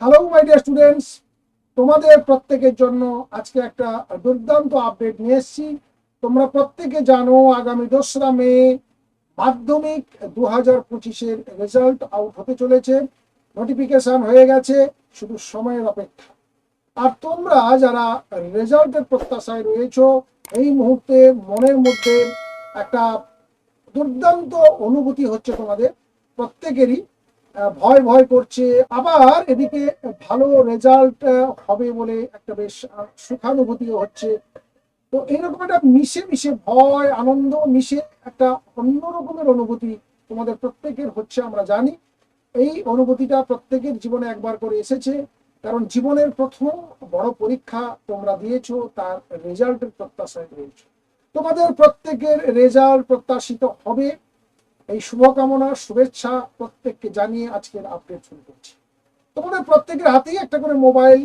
Hello my dear students তোমাদের প্রত্যেকের জন্য আজকে একটা দুর্দান্ত আপডেট নিয়ে এসেছি। তোমরা প্রত্যেকে জানো, আগামী দোসরা মে মাধ্যমিক দু হাজার পঁচিশের রেজাল্ট আউট হতে চলেছে। নোটিফিকেশন হয়ে গেছে, শুধু সময়ের অপেক্ষা। আর তোমরা যারা রেজাল্টের প্রত্যাশায় রয়েছো, এই মুহূর্তে মনের মধ্যে একটা দুর্দান্ত অনুভূতি হচ্ছে তোমাদের। প্রত্যেকেরই ভয় ভয় করছে। আবার এদিকে ভালো রেজাল্ট হবে বলে একটা বেশ সুখানুভূতিও হচ্ছে। তো এইরকম একটা মিশে মিশে ভয়, আনন্দ মিশে একটা অন্য রকমের অনুভূতি তোমাদের প্রত্যেকের হচ্ছে, আমরা জানি। এই অনুভূতিটা প্রত্যেকের জীবনে একবার করে এসেছে। কারণ জীবনের প্রথম বড় পরীক্ষা তোমরা দিয়েছ, তার রেজাল্টের প্রত্যাশায় রয়েছে। তোমাদের প্রত্যেকের রেজাল্ট প্রত্যাশিত হবে। এই শুভকামনা, শুভেচ্ছা প্রত্যেককে জানিয়ে আজকের আপডেট শুরু করছি। তোমাদের প্রত্যেকের হাতেই একটা করে মোবাইল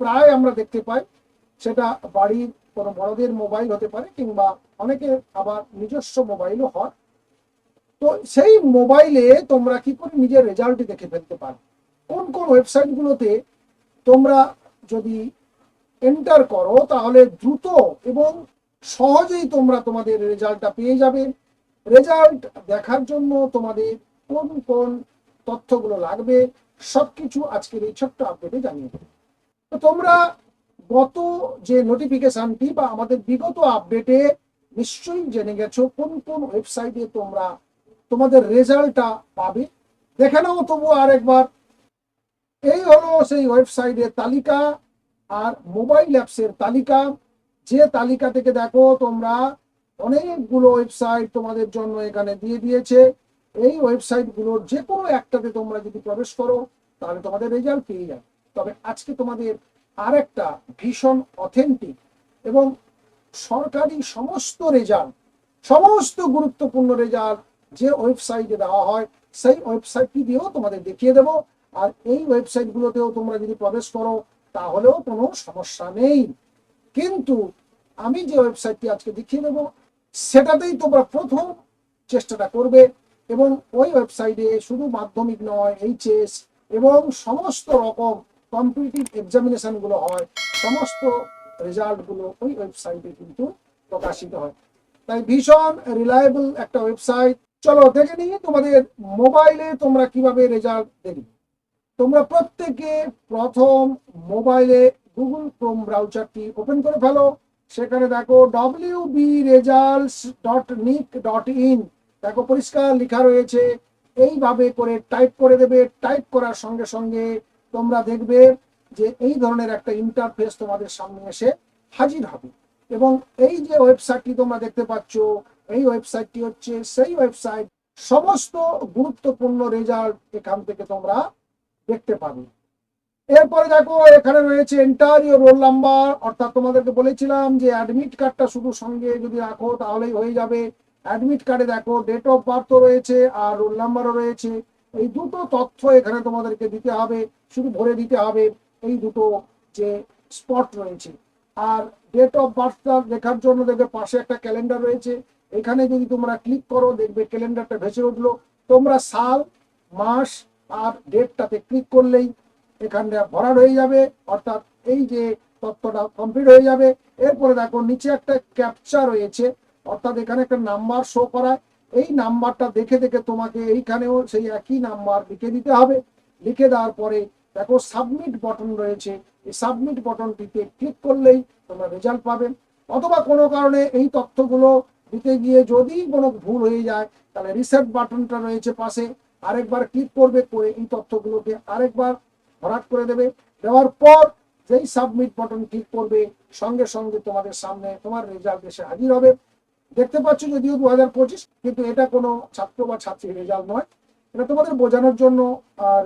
প্রায় আমরা দেখতে পাই। সেটা বাড়ির কোনো বড়দের মোবাইল হতে পারে কিংবা অনেকের আবার নিজস্ব মোবাইলও হয়। তো সেই মোবাইলে তোমরা কি করে নিজের রেজাল্ট দেখে ফেলতে পারো? কোন কোন ওয়েবসাইটগুলোতে তোমরা যদি এন্টার করো, তাহলে দ্রুত এবং সহজেই তোমরা তোমাদের রেজাল্টটা পেয়ে যাবে। রেজাল্ট দেখার জন্য তোমাদের কোন কোন তথ্যগুলো লাগবে, সবকিছু আজকের এই ছোট্ট আপডেটে জানিয়ে দেবে। তো তোমরা গত যে নোটিফিকেশনটি বা আমাদের বিগত আপডেটে নিশ্চয়ই জেনে গেছো কোন কোন ওয়েবসাইটে তোমরা তোমাদের রেজাল্টটা পাবে। দেখে নাও তবু আরেকবার এই হলো সেই ওয়েবসাইটের তালিকা আর মোবাইল অ্যাপসের তালিকা। যে তালিকা থেকে দেখো তোমরা অনেকগুলো ওয়েবসাইট তোমাদের জন্য এখানে দিয়ে দিয়েছে। এই ওয়েবসাইটগুলোর যে কোনো একটাতে তোমরা যদি প্রবেশ করো, তাহলে তোমাদের রেজাল্ট পেয়ে যাবে। তবে আজকে তোমাদের আরেকটা ভীষণ অথেন্টিক এবং সরকারি সমস্ত রেজাল্ট সমস্ত গুরুত্বপূর্ণ রেজাল্ট যে ওয়েবসাইটে দেওয়া হয়, সেই ওয়েবসাইটটি দিয়েও তোমাদের দেখিয়ে দেবো। আর এই ওয়েবসাইটগুলোতেও তোমরা যদি প্রবেশ করো, তাহলেও কোনো সমস্যা নেই। কিন্তু আমি যে ওয়েবসাইটটি আজকে দেখিয়ে দেবো সেটাতেই তোমরা প্রথম চেষ্টাটা করবে এবং ওই ওয়েবসাইটে শুধু মাধ্যমিক নয় এইচএস এবং সমস্ত রকম কম্পিটিটিভ এক্সামিনেশনগুলো হয়, সমস্ত রেজাল্টগুলো ওই ওয়েবসাইটে কিন্তু প্রকাশিত হয়। তাই ভীষণ রিলায়েবল একটা ওয়েবসাইট চলো দেখে নিই তোমাদের মোবাইলে তোমরা কীভাবে রেজাল্ট দেখবে তোমরা প্রত্যেকে প্রথম মোবাইলে গুগল ক্রোম ব্রাউজারটি ওপেন করে ফেলো। সেখানে দেখো W B results dot nic dot in দেখো পরিষ্কার লেখা রয়েছে। এইভাবে করে টাইপ করে দেবে। টাইপ করার সঙ্গে সঙ্গে তোমরা দেখবে যে এই ধরনের একটা ইন্টারফেস তোমাদের সামনে এসে হাজির হবে। এবং এই যে ওয়েবসাইটটি তোমরা দেখতে পাচ্ছ, এই ওয়েবসাইটটি হচ্ছে সেই ওয়েবসাইট সমস্ত গুরুত্বপূর্ণ রেজাল্ট এখান থেকে তোমরা দেখতে পাবে। এরপরে দেখো, এখানে রয়েছে এন্টার ইউর রোল নাম্বার অর্থাৎ তোমাদেরকে বলেছিলাম যে অ্যাডমিট কার্ডটা শুধু সঙ্গে যদি রাখো, তাহলেই হয়ে যাবে। অ্যাডমিট কার্ডে দেখো ডেট অফ বার্থও রয়েছে আর রোল নাম্বারও রয়েছে। এই দুটো তথ্য এখানে তোমাদেরকে দিতে হবে, শুধু ভরে দিতে হবে এই দুটো যে স্পট রয়েছে। আর ডেট অফ বার্থটা দেখার জন্য দেখবে পাশে একটা ক্যালেন্ডার রয়েছে। এখানে যদি তোমরা ক্লিক করো, দেখবে ক্যালেন্ডারটা ভেসে উঠল। তোমরা সাল, মাস আর ডেটটাতে ক্লিক করলেই এখানটা ভরাট হয়ে যাবে, অর্থাৎ এই যে তথ্যটা কমপ্লিট হয়ে যাবে। এরপরে দেখো, নিচে একটা ক্যাপচা রয়েছে, অর্থাৎ এখানে একটা নাম্বার শো করায় এই নাম্বারটা দেখে দেখে তোমাকে এইখানেও সেই একই নাম্বার লিখে দিতে হবে। লিখে দেওয়ার পরে দেখো সাবমিট বটন রয়েছে। এই সাবমিট বটনটিতে ক্লিক করলেই তোমরা রেজাল্ট পাবে। অথবা কোনো কারণে এই তথ্যগুলো দিতে গিয়ে যদি কোনো ভুল হয়ে যায়, তাহলে রিসেট বাটনটা রয়েছে পাশে। আরেকবার ক্লিক করবে করে এই তথ্যগুলোকে আরেকবার ভরাট করে দেবে। দেওয়ার পর যেই সাবমিট বাটন ক্লিক করবে, সঙ্গে সঙ্গে তোমাদের সামনে তোমার রেজাল্ট এসে হাজির হবে। দেখতে পাচ্ছ যদিও দু হাজার পঁচিশ, কিন্তু এটা কোনো ছাত্র বা ছাত্রীর রেজাল্ট নয়। এটা তোমাদের বোঝানোর জন্য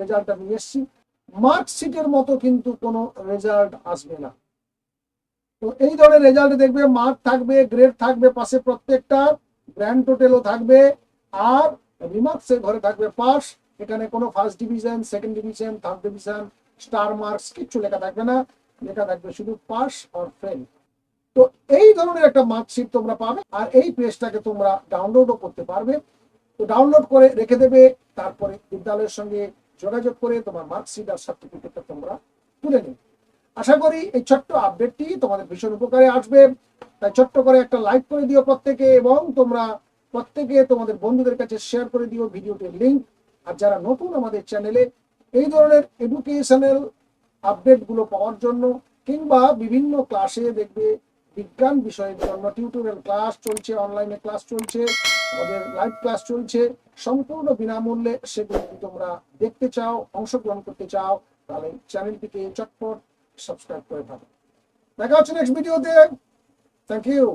রেজাল্টটা নিয়ে এসেছি। মার্কশিটের মতো কিন্তু কোনো রেজাল্ট আসবে না। তো এই ধরনের রেজাল্ট দেখবে মার্ক থাকবে গ্রেড থাকবে, পাশে প্রত্যেকটা গ্র্যান্ড টোটেলও থাকবে, আর রিমার্কসের ঘরে থাকবে পাস এখানে কোনো first division second division third division star marks কিচ্ছু লেখা থাকবে না। লেখা থাকবে শুধু পাস অর ফেল তো এই ধরনের একটা মার্কশিট তোমরা পাবে আর এই পেজটাকে তোমরা ডাউনলোডও করতে পারবে। তো ডাউনলোড করে রেখে দেবে, তারপরে বিদ্যালয়ের সঙ্গে যোগাযোগ করে তোমার মার্কশিট আর সার্টিফিকেটটা তোমরা তুলে নিই আশা করি এই ছোট্ট আপডেটটি তোমাদের ভীষণ উপকারে আসবে। তাই ছোট্ট করে একটা লাইক করে দিও প্রত্যেকে এবং তোমরা প্রত্যেকে তোমাদের বন্ধুদের কাছে শেয়ার করে দিও ভিডিওটির লিংক আর যারা নতুন আমাদের চ্যানেলে এই ধরনের এডুকেশনাল আপডেটগুলো পাওয়ার জন্য কিংবা বিভিন্ন ক্লাসে দেখবে বিজ্ঞান বিষয়ের জন্য টিউটোরিয়াল ক্লাস চলছে অনলাইনে ক্লাস চলছে, আমাদের লাইভ ক্লাস চলছে, সম্পূর্ণ বিনামূল্যে সেগুলো যদি তোমরা দেখতে চাও, অংশগ্রহণ করতে চাও, তাহলে চ্যানেলটিকে চটপট সাবস্ক্রাইব করে থাকো। দেখা হচ্ছে নেক্সট ভিডিওতে থ্যাংক ইউ